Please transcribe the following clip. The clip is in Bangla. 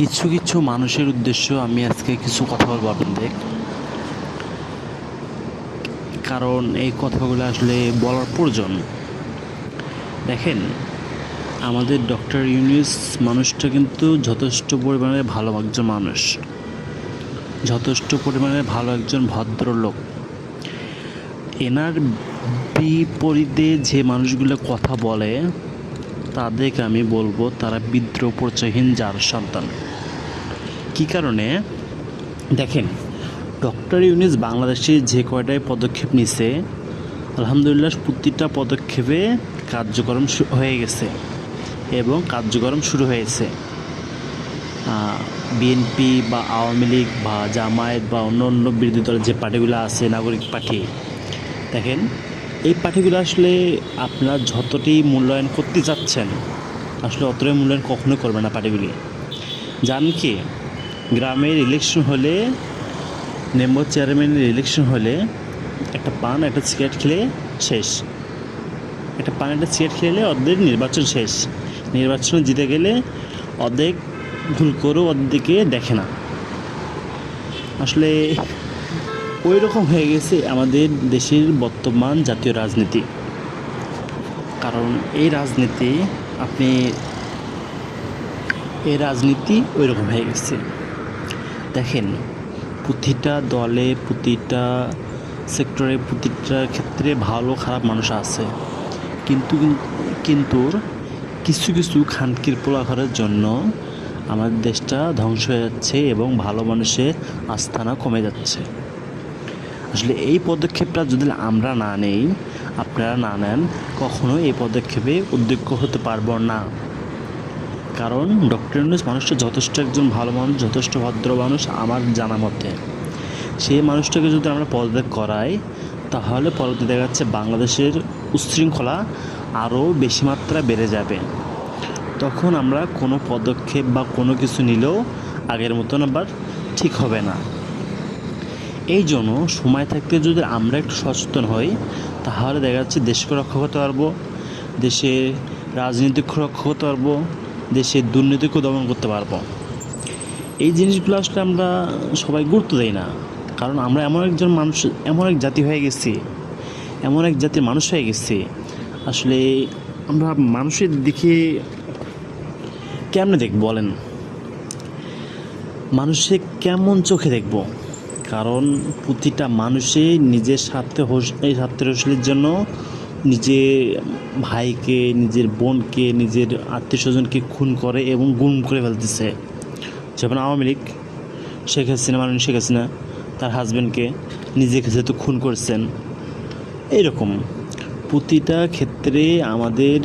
কিছু কিছু মানুষের উদ্দেশ্য আমি আজকে কিছু কথা বলব আপনাদের। কারণ এই কথাগুলো আসলে বলার প্রয়োজন। দেখেন, আমাদের ডক্টর ইউনিস মানুষটা কিন্তু যথেষ্ট পরিমাণে ভালো একজন মানুষ। যথেষ্ট পরিমাণে ভালো একজন ভদ্রলোক। এনার বিপরীতে যে মানুষগুলো কথা বলে তাদেরকে আমি বলব, তারা বিদ্রোহ যার সন্তান। কী কারণে? দেখেন, ডক্টর ইউনিস বাংলাদেশে যে কয়টায় পদক্ষেপ নিছে, আলহামদুলিল্লাহ প্রতিটা পদক্ষেপে কার্যক্রম হয়ে গেছে এবং কার্যক্রম শুরু হয়েছে। বিএনপি বা আওয়ামী লীগ বা জামায়াত বা অন্য অন্য বিরোধী দলের যে পার্টিগুলো আছে, নাগরিক পার্টি, দেখেন এই পার্টিগুলো আসলে আপনার যতটি মূল্যায়ন করতে চাচ্ছেন আসলে অতটাই মূল্যায়ন কখনোই করবে না পার্টিগুলি জানেন কি, গ্রামের ইলেকশন হলে মেম্বার চেয়ারম্যানের ইলেকশন হলে একটা পান, একটা সিগারেট খেলে শেষ। একটা পান, একটা সিগারেট খেলে অর্ধেক নির্বাচন শেষ। নির্বাচনে জিতে গেলে অর্ধেক ভুল করেও অর্ধেকে দেখে না। আসলে ওই রকম হয়ে গেছে আমাদের দেশের বর্তমান জাতীয় রাজনীতি। কারণ এই রাজনীতি, আপনি, এই রাজনীতি ওই রকম হয়ে গেছে। দেখেন, প্রতিটা দলে, প্রতিটা সেক্টরে, প্রতিটা ক্ষেত্রে ভালো, খারাপ মানুষ আছে। কিন্তু কিন্তু কিছু কিছু খানকির পোলাঘরের জন্য আমাদের দেশটা ধ্বংস হয়ে যাচ্ছে এবং ভালো মানুষের আস্থানা কমে যাচ্ছে। আসলে এই পদক্ষেপটা যদি আমরা না নেই, আপনারা না নেন, কখনো এই পদক্ষেপে উদ্যোগ্য হতে পারব না। কারণ ডক্টর ইউনুস মানুষটা যথেষ্ট একজন ভালো মানুষ, যথেষ্ট ভদ্র মানুষ আমার জানা মতে। সেই মানুষটাকে যদি আমরা পদত্যাগ করাই, তাহলে পরবর্তী দেখা যাচ্ছে বাংলাদেশের উচ্ছৃঙ্খলা আরও বেশি মাত্রা বেড়ে যাবে। তখন আমরা কোনো পদক্ষেপ বা কোনো কিছু নিলেও আগের মতন আবার ঠিক হবে না। এই জন্য সময় থাকতে যদি আমরা একটু সচেতন হই, তাহলে দেখা যাচ্ছে দেশকে রক্ষা করতে পারব দেশের রাজনীতিকে রক্ষা করতে পারব দেশের দুর্নীতিকে দমন করতে পারব। এই জিনিসগুলো আসলে আমরা সবাই গুরুত্ব দেই না। কারণ আমরা এমন একজন মানুষ, এমন এক জাতি হয়ে গেছি, এমন এক জাতির মানুষ হয়ে গেছি। আসলে আমরা মানুষের দিকে কেমনে দেখব বলেন? মানুষে কেমন চোখে দেখব? কারণ প্রতিটা মানুষে নিজের স্বার্থে হোস, এই স্বার্থের হোসলের জন্য নিজের ভাইকে, নিজের বোনকে, নিজের আত্মীয় স্বজনকে খুন করে এবং গুম করে ফেলতেছে। যেমন আওয়ামী লীগ শেখ হাসিনা মানে শেখ হাসিনা, তার হাজব্যান্ডকে নিজেকে যেহেতু খুন করছেন। এইরকম প্রতিটা ক্ষেত্রে আমাদের